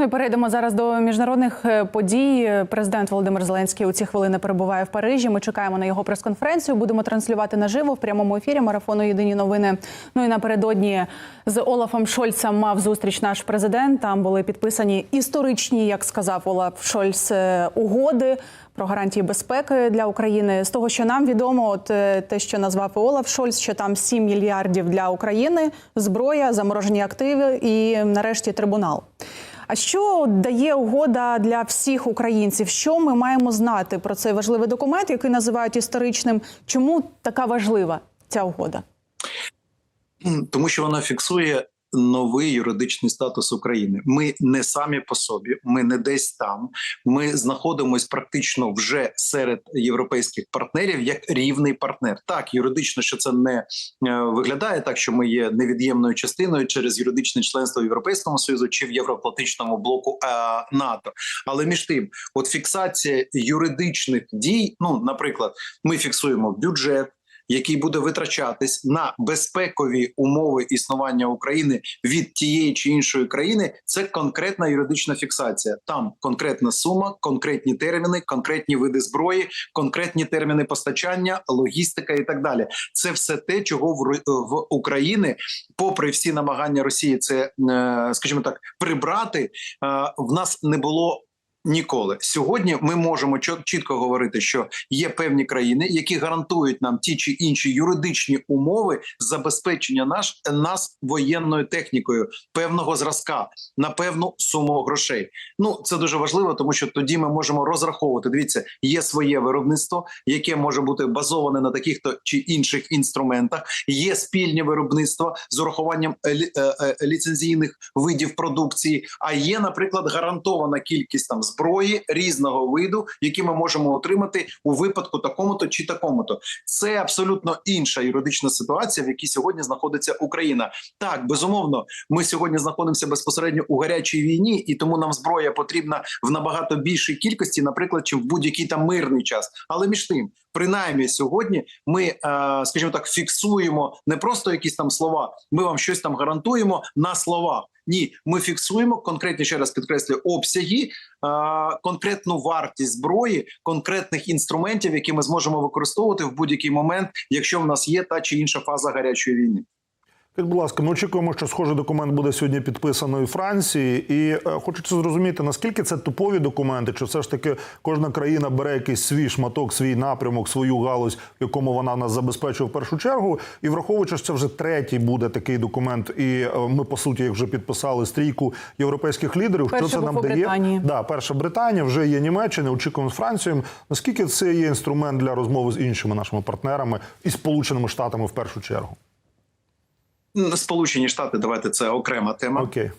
Ну і перейдемо зараз до міжнародних е, подій. Президент Володимир Зеленський у ці хвилини перебуває в Парижі. Ми чекаємо на його прес-конференцію. Будемо транслювати наживо в прямому ефірі марафону Єдині новини. Ну і напередодні з Олафом Шольцем мав зустріч наш президент. Там були підписані історичні, як сказав Олаф Шольц, е, угоди. Про гарантії безпеки для України з того, що нам відомо, от е, те, що назвав Олаф Шольц, що там 7 мільярдів для України, зброя, заморожені активи і нарешті трибунал. А що дає угода для всіх українців? Що ми маємо знати про цей важливий документ, який називають історичним? Чому така важлива ця угода? тому що вона фіксує новий юридичний статус України. Ми не самі по собі, ми не десь там. Ми знаходимося практично вже серед європейських партнерів як рівний партнер. Так, юридично, що це не е, виглядає так, що ми є невід'ємною частиною через юридичне членство в Європейському Союзу чи в Євроатлантичному блоку е, НАТО. Але між тим, от фіксація юридичних дій, ну наприклад, ми фіксуємо бюджет який буде витрачатись на безпекові умови існування України від тієї чи іншої країни, це конкретна юридична фіксація. Там конкретна сума, конкретні терміни, конкретні види зброї, конкретні терміни постачання, логістика і так далі. Це все те, чого в, в Україні, попри всі намагання Росії, це е, скажімо так, прибрати е, в нас не було. Ніколи сьогодні ми можемо чітко говорити, що є певні країни, які гарантують нам ті чи інші юридичні умови забезпечення наш нас воєнною технікою певного зразка на певну суму грошей. Ну це дуже важливо, тому що тоді ми можемо розраховувати. Дивіться, є своє виробництво, яке може бути базоване на таких то чи інших інструментах. Є спільне виробництво з урахуванням лі, е, е, ліцензійних видів продукції. А є, наприклад, гарантована кількість там зброї різного виду, які ми можемо отримати у випадку такому-то чи такому-то. Це абсолютно інша юридична ситуація, в якій сьогодні знаходиться Україна. Так, безумовно, ми сьогодні знаходимося безпосередньо у гарячій війні, і тому нам зброя потрібна в набагато більшій кількості, наприклад, чи в будь-який там мирний час. Але між тим, принаймні сьогодні, ми, е, скажімо так, фіксуємо не просто якісь там слова. Ми вам щось там гарантуємо на словах. Ні, ми фіксуємо конкретні ще раз підкреслюю обсяги, конкретну вартість зброї, конкретних інструментів, які ми зможемо використовувати в будь-який момент, якщо в нас є та чи інша фаза гарячої війни. Будь ласка, ми очікуємо, що схожий документ буде сьогодні підписано і Франції, і е, хочеться зрозуміти, наскільки це типові документи, чи все ж таки кожна країна бере якийсь свій шматок, свій напрямок, свою галузь, в якому вона нас забезпечує в першу чергу. І враховуючи, що це вже третій буде такий документ, і е, ми по суті як вже підписали стрійку європейських лідерів. Перший що це нам дає? Да, перша Британія вже є Німеччина. Очікуємо з Францією. Наскільки це є інструмент для розмови з іншими нашими партнерами і Сполученими Штатами в першу чергу? Сполучені Штати, давайте це окрема тема. Окей.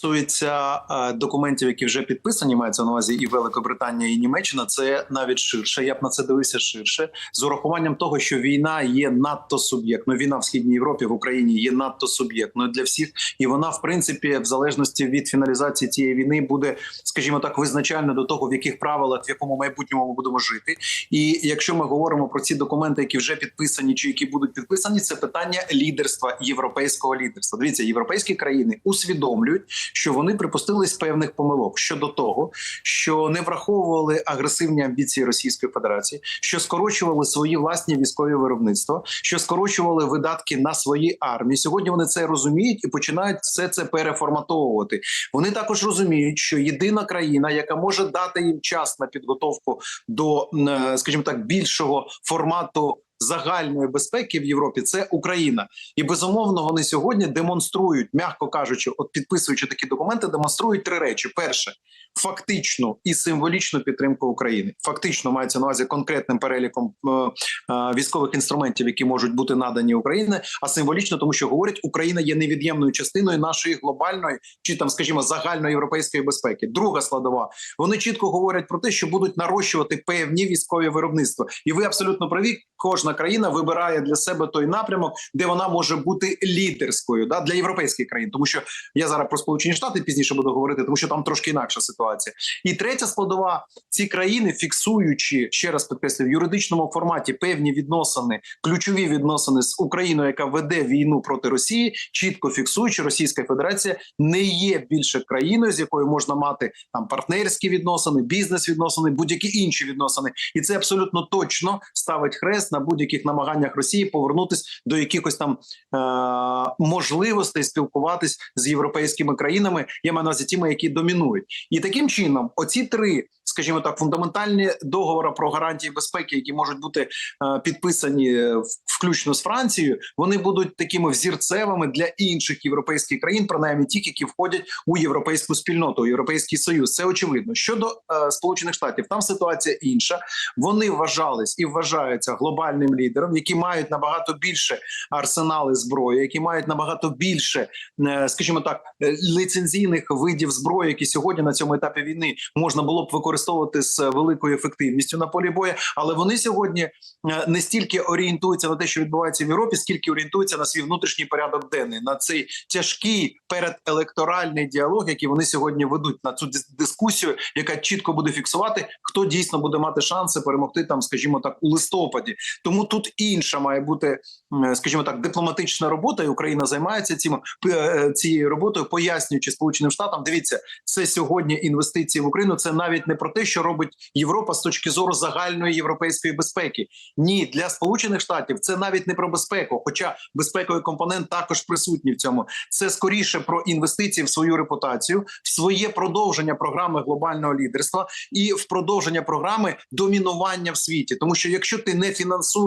Стосується е, документів, які вже підписані, мається на увазі і Великобританія, і Німеччина. Це навіть ширше. Я б на це дивився ширше з урахуванням того, що війна є надто суб'єктною. Війна в східній Європі в Україні є надто суб'єктною для всіх, і вона, в принципі, в залежності від фіналізації цієї війни, буде, скажімо так, визначальна до того, в яких правилах в якому майбутньому ми будемо жити. І якщо ми говоримо про ці документи, які вже підписані, чи які будуть підписані, це питання лідерства європейського лідерства. Дивіться, європейські країни усвідомлюють що вони припустились певних помилок щодо того, що не враховували агресивні амбіції Російської Федерації, що скорочували свої власні військові виробництва, що скорочували видатки на свої армії. Сьогодні вони це розуміють і починають все це переформатовувати. Вони також розуміють, що єдина країна, яка може дати їм час на підготовку до, е, скажімо так, більшого формату загальної безпеки в Європі це Україна, і безумовно вони сьогодні демонструють, м'яко кажучи, от підписуючи такі документи, демонструють три речі: перше фактичну і символічну підтримку України. Фактично мається на увазі конкретним переліком е, е, військових інструментів, які можуть бути надані Україні, а символічно, тому що говорять, Україна є невід'ємною частиною нашої глобальної чи там, скажімо, загальноєвропейської безпеки. Друга складова. Вони чітко говорять про те, що будуть нарощувати певні військові виробництва, і ви абсолютно праві. Кожна кожна країна вибирає для себе той напрямок, де вона може бути лідерською да, для європейських країн. Тому що я зараз про Сполучені Штати пізніше буду говорити, тому що там трошки інакша ситуація. І третя складова: ці країни, фіксуючи ще раз підкреслюю, в юридичному форматі певні відносини, ключові відносини з Україною, яка веде війну проти Росії, чітко фіксуючи, Російська Федерація не є більше країною, з якою можна мати там партнерські відносини, бізнес-відносини, будь-які інші відносини, і це абсолютно точно ставить хрест на будь-яких намаганнях Росії повернутись до якихось там е- можливостей спілкуватись з європейськими країнами. Я маю на увазі тими, які домінують, і таким чином, оці три. Скажімо так, фундаментальні договори про гарантії безпеки, які можуть бути е, підписані е, включно з Францією, вони будуть такими взірцевими для інших європейських країн, принаймні тих, які входять у європейську спільноту, у європейський союз. Це очевидно. Щодо е, сполучених штатів, там ситуація інша. Вони вважались і вважаються глобальним лідером, які мають набагато більше арсенали зброї, які мають набагато більше, е, скажімо так, е, лицензійних видів зброї, які сьогодні на цьому етапі війни можна було б використовувати з великою ефективністю на полі бою. Але вони сьогодні е, не стільки орієнтуються на те, що відбувається в Європі, скільки орієнтуються на свій внутрішній порядок денний, на цей тяжкий переделекторальний діалог, який вони сьогодні ведуть на цю дискусію, яка чітко буде фіксувати, хто дійсно буде мати шанси перемогти там, скажімо так, у листопаді. Тому тут інша має бути, скажімо так, дипломатична робота, і Україна займається цим е, цією роботою, пояснюючи Сполученим Штатам. Дивіться, це сьогодні інвестиції в Україну. Це навіть не про те, що робить Європа з точки зору загальної європейської безпеки. Ні, для Сполучених Штатів це навіть не про безпеку, хоча безпековий компонент також присутній в цьому. Це скоріше про інвестиції в свою репутацію, в своє продовження програми глобального лідерства і в продовження програми домінування в світі. Тому що якщо ти не фінансуєш,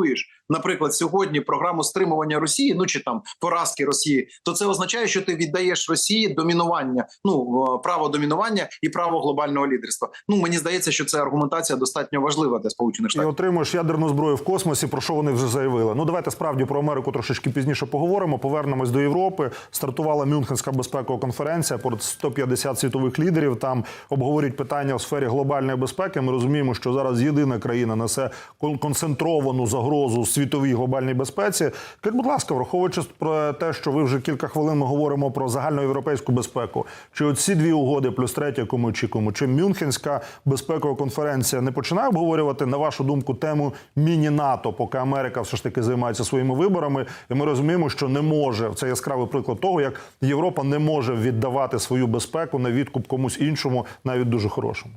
наприклад, сьогодні програму стримування Росії, ну чи там поразки Росії, то це означає, що ти віддаєш Росії домінування, ну е, право домінування і право глобального лідерства. Ну мені здається, що ця аргументація достатньо важлива для сполучених І штатів. отримуєш ядерну зброю в космосі, про що вони вже заявили. Ну давайте справді про Америку трошечки пізніше поговоримо. Повернемось до Європи. Стартувала Мюнхенська безпекова конференція. Понад 150 світових лідерів там обговорюють питання у сфері глобальної безпеки. Ми розуміємо, що зараз єдина країна несе кон- концентровану загрозу світовій глобальній безпеці. Скажіть, будь ласка, враховуючи про те, що ви вже кілька хвилин ми говоримо про загальноєвропейську безпеку, чи оці дві угоди, плюс третя, яку ми очікуємо, чи Мюнхенська безпекова конференція не починає обговорювати на вашу думку тему міні-НАТО, поки Америка все ж таки займається своїми виборами, і ми розуміємо, що не може це яскравий приклад того, як Європа не може віддавати свою безпеку на відкуп комусь іншому, навіть дуже хорошому.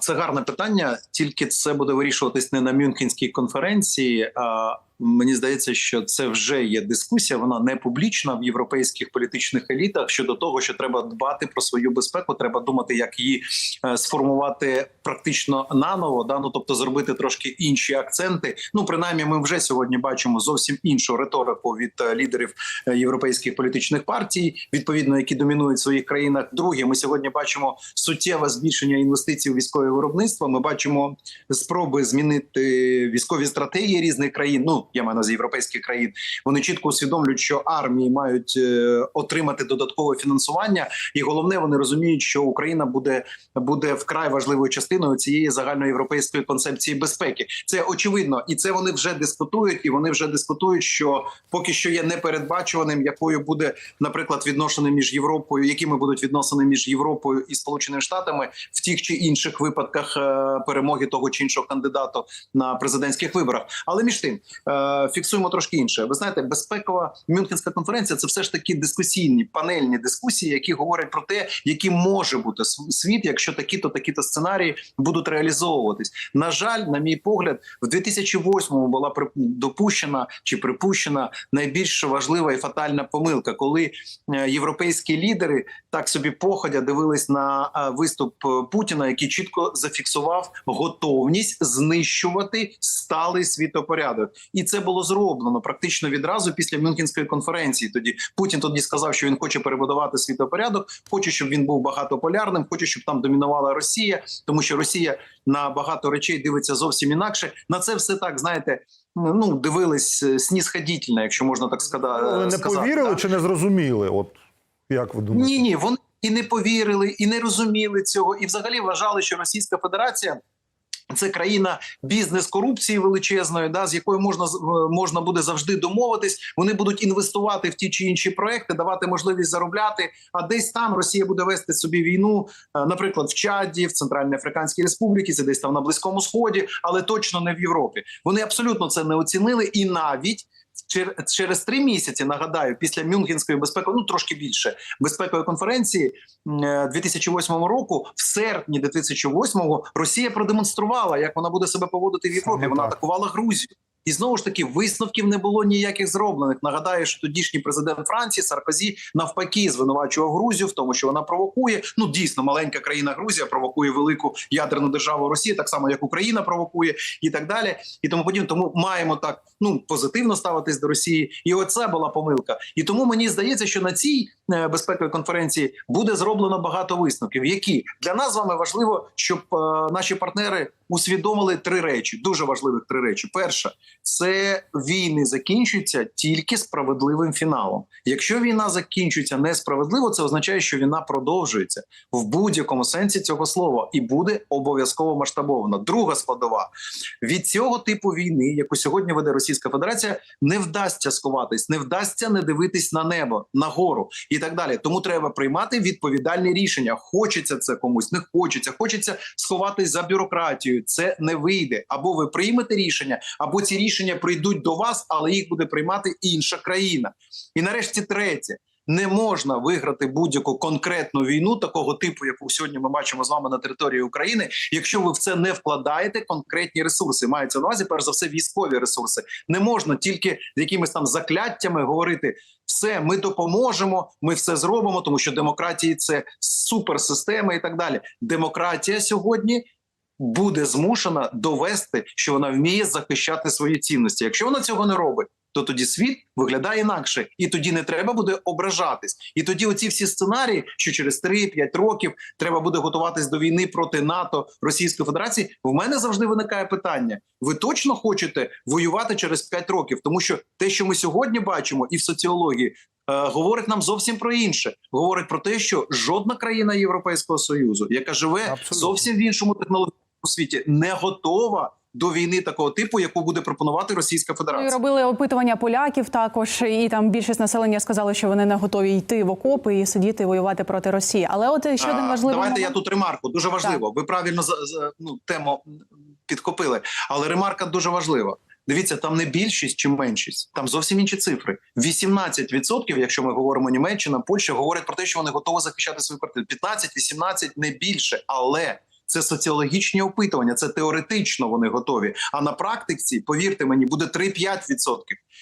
Це гарне питання, тільки це буде вирішуватись не на Мюнхенській конференції. Мені здається, що це вже є дискусія. Вона не публічна в європейських політичних елітах щодо того, що треба дбати про свою безпеку. Треба думати, як її е, сформувати практично наново. Да? Ну, тобто зробити трошки інші акценти. Ну принаймні, ми вже сьогодні бачимо зовсім іншу риторику від е, лідерів е, європейських політичних партій, відповідно, які домінують в своїх країнах. Друге, ми сьогодні бачимо суттєве збільшення інвестицій у військове виробництво. Ми бачимо спроби змінити військові стратегії різних країн. Ну я маю увазі європейських країн. Вони чітко усвідомлюють, що армії мають е, отримати додаткове фінансування, і головне, вони розуміють, що Україна буде буде вкрай важливою частиною цієї загальноєвропейської концепції безпеки. Це очевидно, і це вони вже дискутують, і вони вже дискутують, що поки що є непередбачуваним, якою буде, наприклад, відношення між Європою, якими будуть відносини між Європою і Сполученими Штатами в тих чи інших випадках е, перемоги того чи іншого кандидату на президентських виборах. Але між тим е, фіксуємо трошки інше. Ви знаєте, безпекова Мюнхенська конференція це все ж таки дискусійні панельні дискусії, які говорять про те, яким може бути світ, якщо такі-то такі-то сценарії будуть реалізовуватись. На жаль, на мій погляд, в 2008-му була допущена чи припущена найбільш важлива і фатальна помилка, коли е, європейські лідери так собі походя дивились на е, виступ е, Путіна, який чітко зафіксував готовність знищувати сталий світопорядок, і це було зроблено практично відразу після Мюнхенської конференції. Тоді Путін тоді сказав, що він хоче перебудувати світопорядок, хоче, щоб він був багатополярним, хоче, щоб там домінувала Росія, тому що Росія на багато речей дивиться зовсім інакше. На це все так знаєте. Ну дивились е, снісходітельно, якщо можна так сказати. Ви не сказати, повірили да? чи не зрозуміли? От як ви думаєте? Ні, ні, вони і не повірили, і не розуміли цього, і взагалі вважали, що Російська Федерація. Це країна бізнес корупції величезної, да з якою можна е, можна буде завжди домовитись. Вони будуть інвестувати в ті чи інші проекти, давати можливість заробляти. А десь там Росія буде вести собі війну, е, наприклад, в Чаді, в Центральній Африканській Республіці, це десь там на Близькому Сході, але точно не в Європі. Вони абсолютно це не оцінили, і навіть через три місяці нагадаю, після Мюнхенської безпекової, ну трошки більше безпекової конференції м, е, 2008 року, в серпні 2008 Росія продемонструвала, як вона буде себе поводити в Європі. Вона атакувала Грузію. І знову ж таки висновків не було ніяких зроблених. Нагадаю, що тодішній президент Франції Саркозі навпаки звинувачував Грузію в тому, що вона провокує. Ну дійсно, маленька країна Грузія провокує велику ядерну державу Росії, так само як Україна провокує, і так далі. І тому подібне. Тому маємо так ну позитивно ставитись до Росії. І оце була помилка. І тому мені здається, що на цій е, безпековій конференції буде зроблено багато висновків, які для нас з вами важливо, щоб е, наші партнери усвідомили три речі. Дуже важливих три речі. Перша це війни закінчуються тільки справедливим фіналом. Якщо війна закінчується несправедливо, це означає, що війна продовжується в будь-якому сенсі цього слова і буде обов'язково масштабована. Друга складова від цього типу війни, яку сьогодні веде Російська Федерація, не вдасться сховатись, не вдасться не дивитись на небо, на гору і так далі. Тому треба приймати відповідальні рішення. Хочеться це комусь, не хочеться. Хочеться сховатись за бюрократією. Це не вийде. Або ви приймете рішення, або ці рішення прийдуть до вас, але їх буде приймати інша країна. І нарешті третє. Не можна виграти будь-яку конкретну війну такого типу, яку сьогодні ми бачимо з вами на території України, якщо ви в це не вкладаєте конкретні ресурси. Мається на увазі, перш за все, військові ресурси. Не можна тільки з якимись там закляттями говорити все, ми допоможемо, ми все зробимо, тому що демократії це суперсистема і так далі. Демократія сьогодні. Буде змушена довести, що вона вміє захищати свої цінності. Якщо вона цього не робить, то тоді світ виглядає інакше, і тоді не треба буде ображатись. І тоді оці всі сценарії, що через 3-5 років треба буде готуватись до війни проти НАТО Російської Федерації. В мене завжди виникає питання: ви точно хочете воювати через 5 років? Тому що те, що ми сьогодні бачимо, і в соціології. е, Говорить нам зовсім про інше. Говорить про те, що жодна країна Європейського союзу, яка живе Абсолютно. зовсім в іншому технологічному світі, не готова до війни такого типу, яку буде пропонувати Російська Ну, і Федерація. робили опитування поляків також, і там більшість населення сказали, що вони не готові йти в окопи і сидіти воювати проти Росії. Але от ще один важливий Давайте я тут ремарку. Дуже важливо. Ви правильно ну, тему підхопили, але ремарка дуже важлива. Дивіться, там не більшість чи меншість, там зовсім інші цифри. 18%, якщо ми говоримо Німеччина, Польща говорять про те, що вони готові захищати свою квартиру. 15-18 не більше, але це соціологічні опитування, це теоретично вони готові. А на практиці, повірте мені, буде 3-5%.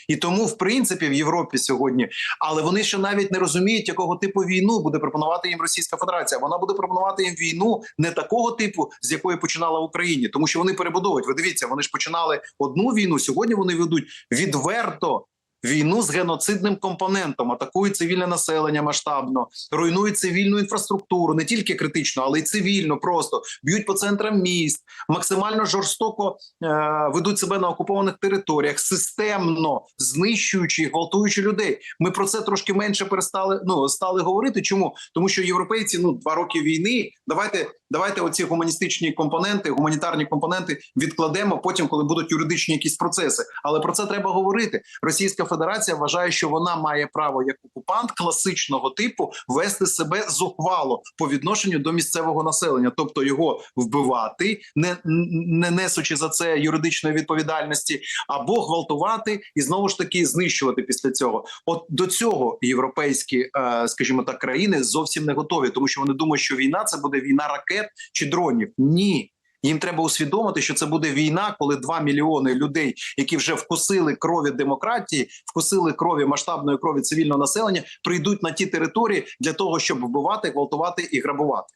І тому, в принципі, в Європі сьогодні, але вони ще навіть не розуміють, якого типу війну буде пропонувати їм Російська Федерація. Вона буде пропонувати їм війну не такого типу, з якої починала в Україні, тому що вони перебудовують. Ви дивіться, вони ж починали одну війну. Сьогодні вони ведуть відверто. Війну з геноцидним компонентом атакують цивільне населення масштабно, руйнують цивільну інфраструктуру, не тільки критично, але й цивільно. Просто б'ють по центрам міст, максимально жорстоко е- ведуть себе на окупованих територіях, системно знищуючи і гвалтуючи людей. Ми про це трошки менше перестали ну стали говорити. Чому тому, що європейці ну два роки війни. Давайте давайте оці гуманістичні компоненти, гуманітарні компоненти відкладемо потім, коли будуть юридичні якісь процеси. Але про це треба говорити. Російська Федерація вважає, що вона має право як окупант класичного типу вести себе зухвало по відношенню до місцевого населення, тобто його вбивати, не, не несучи за це юридичної відповідальності, або гвалтувати і знову ж таки знищувати після цього. От до цього європейські, е, скажімо так, країни зовсім не готові, тому що вони думають, що війна це буде війна ракет чи дронів. Ні. Їм треба усвідомити, що це буде війна, коли 2 мільйони людей, які вже вкусили крові демократії, вкусили крові масштабної крові цивільного населення, прийдуть на ті території для того, щоб вбивати, гвалтувати і грабувати.